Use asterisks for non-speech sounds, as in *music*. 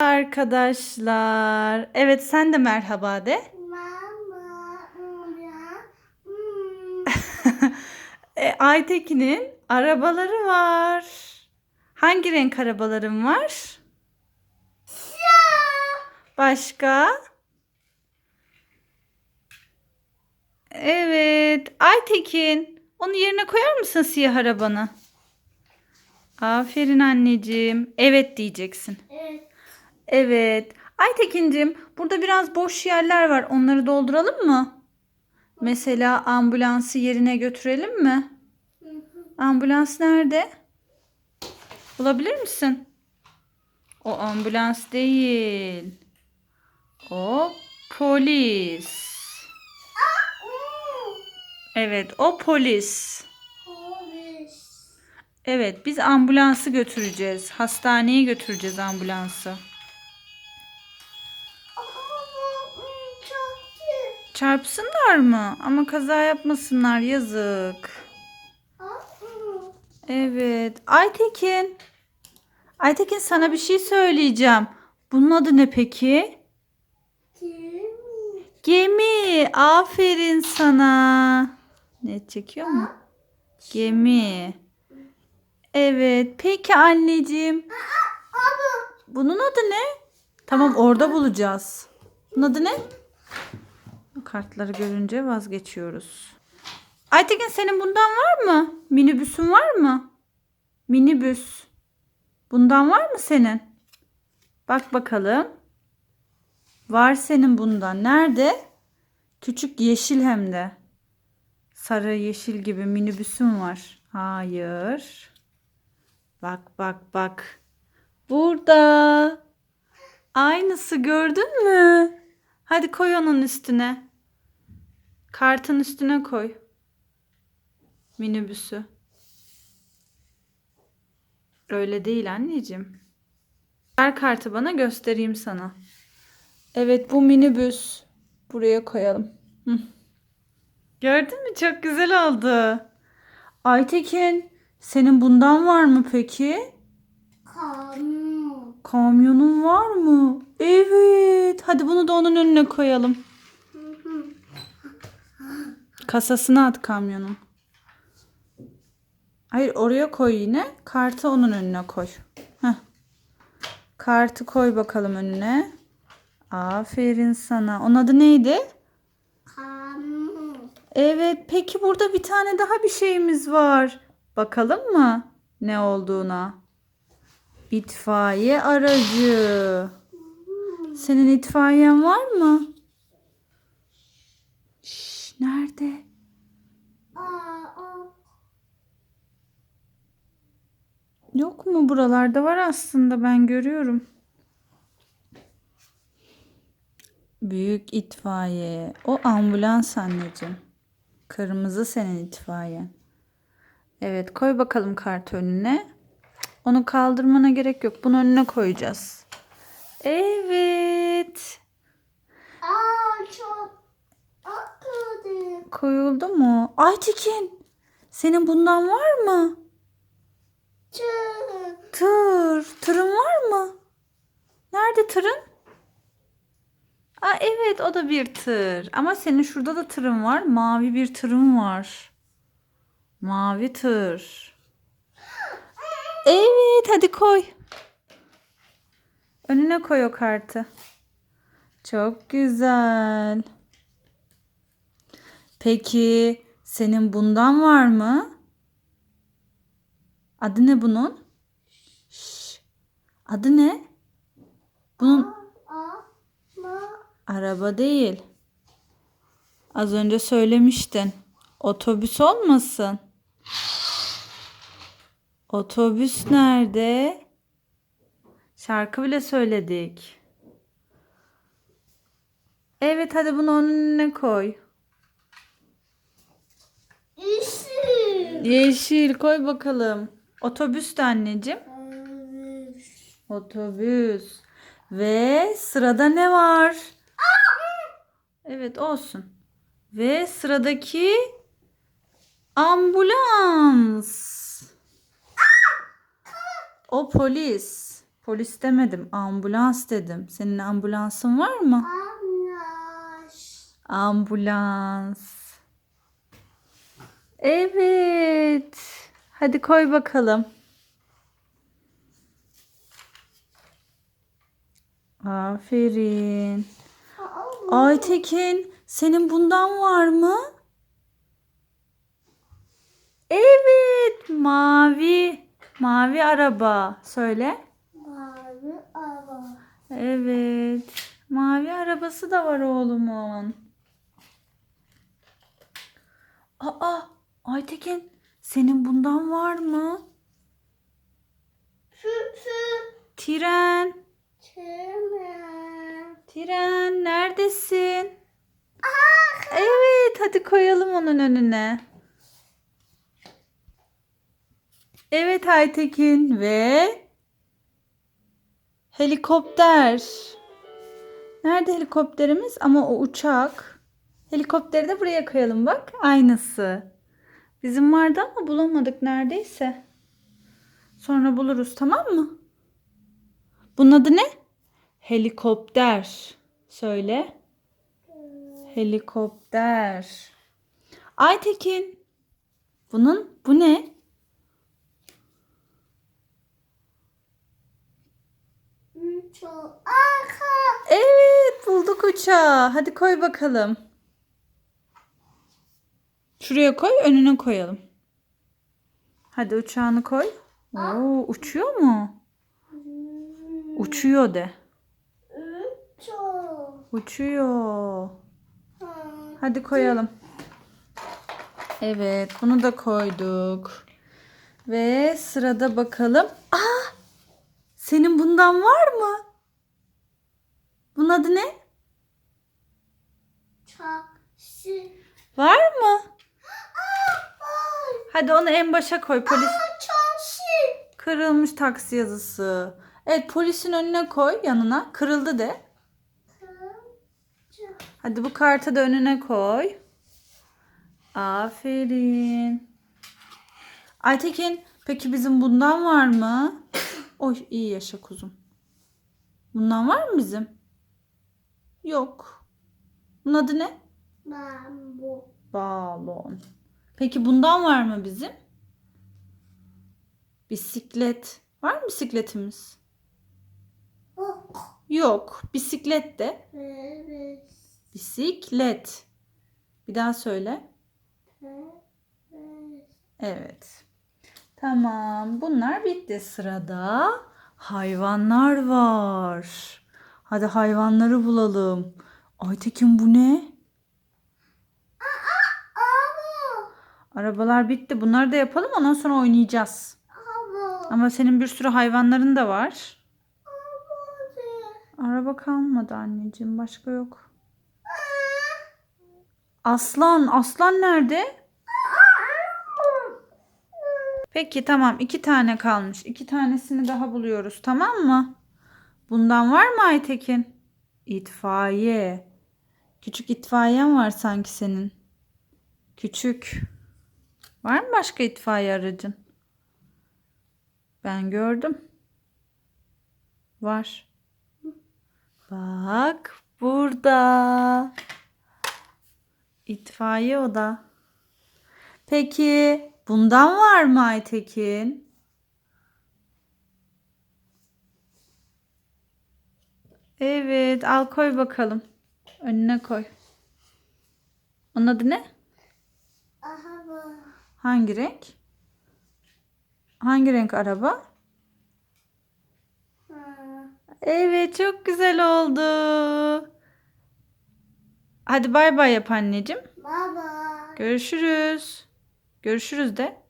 Arkadaşlar. Evet sen de merhaba de. Mama. *laughs* E, Aytekin'in arabaları var. Hangi renk arabaların var? Başka? Evet. Aytekin. Onu yerine koyar mısın siyah arabanı? Aferin anneciğim. Evet diyeceksin. Evet. Evet. Aytekin'cim burada biraz boş yerler var. Onları dolduralım mı? Mesela ambulansı yerine götürelim mi? Ambulans nerede? Bulabilir misin? O ambulans değil. O polis. Evet, o polis. Polis. Evet, biz ambulansı götüreceğiz. Hastaneye götüreceğiz ambulansı. Çarpsınlar mı? Ama kaza yapmasınlar, yazık. Evet. Aytekin. Aytekin sana bir şey söyleyeceğim. Bunun adı ne peki? Gemi. Gemi. Aferin sana. Ne çekiyor mu? Gemi. Evet. Peki anneciğim. Bunun adı ne? Tamam orada bulacağız. Bunun adı ne? Kartları görünce vazgeçiyoruz. Aytekin senin bundan var mı? Minibüsün var mı? Minibüs. Bundan var mı senin? Bak bakalım. Var senin bundan. Nerede? Küçük yeşil hem de. Sarı yeşil gibi minibüsün var. Hayır. Bak bak bak. Burada. Aynısı gördün mü? Hadi koy onun üstüne. Kartın üstüne koy. Minibüsü. Öyle değil anneciğim. Ver kartı bana göstereyim sana. Evet bu minibüs. Buraya koyalım. Hı. Gördün mü? Çok güzel oldu. Aytekin, senin bundan var mı peki? kamyon. Kamyonun var mı? Evet. Hadi bunu da onun önüne koyalım. Kasasına at kamyonun. Hayır oraya koy yine. Kartı onun önüne koy. Heh. Kartı koy bakalım önüne. Aferin sana. Onun adı neydi? Kamyon. Evet. Peki burada bir tane daha bir şeyimiz var. Bakalım mı ne olduğuna? İtfaiye aracı. Senin itfaiyen var mı? Şş, nerede? Yok mu buralarda var aslında ben görüyorum. Büyük itfaiye. O ambulans anneciğim. Kırmızı senin itfaiyen. Evet koy bakalım kart önüne. Onu kaldırmana gerek yok. Bunu önüne koyacağız. Evet. Aa, çok akıllı. Koyuldu mu? Aytekin. Senin bundan var mı? Çok. Tır. Tırın var mı? Nerede tırın? Aa, evet o da bir tır. Ama senin şurada da tırın var. Mavi bir tırın var. Mavi tır. Evet hadi koy. Önüne koy o kartı. Çok güzel. Peki senin bundan var mı? Adı ne bunun? Adı ne? Bunun araba değil. Az önce söylemiştin. Otobüs olmasın? Otobüs nerede? Şarkı bile söyledik. Evet hadi bunu onun önüne koy. İşi. Yeşil koy bakalım. Otobüs de anneciğim. Evet. Otobüs. Ve sırada ne var? Evet olsun. Ve sıradaki ambulans. O polis. Polis demedim. Ambulans dedim. Senin ambulansın var mı? Anlaş. Ambulans. Evet. Hadi koy bakalım. Aferin. Aytekin, senin bundan var mı? Evet, mavi. Mavi araba. Söyle. Mavi araba. Evet. Mavi arabası da var oğlumun. Aa, Aytekin, senin bundan var mı? Şu şu. Tren. Tırnak. Tren, neredesin? Evet, hadi koyalım onun önüne. Evet Aytekin ve helikopter. Nerede helikopterimiz? Ama o uçak. Helikopteri de buraya koyalım bak. Aynısı. Bizim vardı ama bulamadık neredeyse. Sonra buluruz tamam mı? Bunun adı ne? Helikopter. Söyle. Helikopter. Aytekin. Bunun bu ne? Evet bulduk uçağı. Hadi koy bakalım. Şuraya koy önüne koyalım. Hadi uçağını koy. Oo, uçuyor mu? Uçuyor de. Uçuyor. Hadi koyalım. Evet, bunu da koyduk. Ve sırada bakalım. Aa! Senin bundan var mı? Bunun adı ne? Taksi. Var mı? Hadi onu en başa koy. Polis Taksi. kırılmış taksi yazısı. Evet, polisin önüne koy yanına. Kırıldı de. Hadi bu kartı da önüne koy. Aferin. Aytekin, peki bizim bundan var mı? Oy iyi yaşa kuzum. Bundan var mı bizim? Yok. Bunun adı ne? Bambu. Balon. Peki bundan var mı bizim? Bisiklet. Var mı bisikletimiz? Ok. Yok. Bisiklet de. Evet. Bisiklet. Bir daha söyle. Evet. Evet. Tamam. Bunlar bitti. Sırada hayvanlar var. Hadi hayvanları bulalım. Aytekin bu ne? Ama. Arabalar bitti. Bunları da yapalım. Ondan sonra oynayacağız. Ama. Ama senin bir sürü hayvanların da var. Ama. Araba kalmadı anneciğim. Başka yok. Aslan. Aslan nerede? Peki tamam. iki tane kalmış. İki tanesini daha buluyoruz. Tamam mı? Bundan var mı Aytekin? İtfaiye. Küçük itfaiyen var sanki senin. Küçük. Var mı başka itfaiye aracın? Ben gördüm. Var. Bak burada. İtfaiye o da. Peki bundan var mı Aytekin? Evet al koy bakalım. Önüne koy. Onun adı ne? Araba. Hangi renk? Hangi renk araba? Ha. Evet çok güzel oldu. Hadi bay bay yap anneciğim. Baba. Görüşürüz. Görüşürüz de.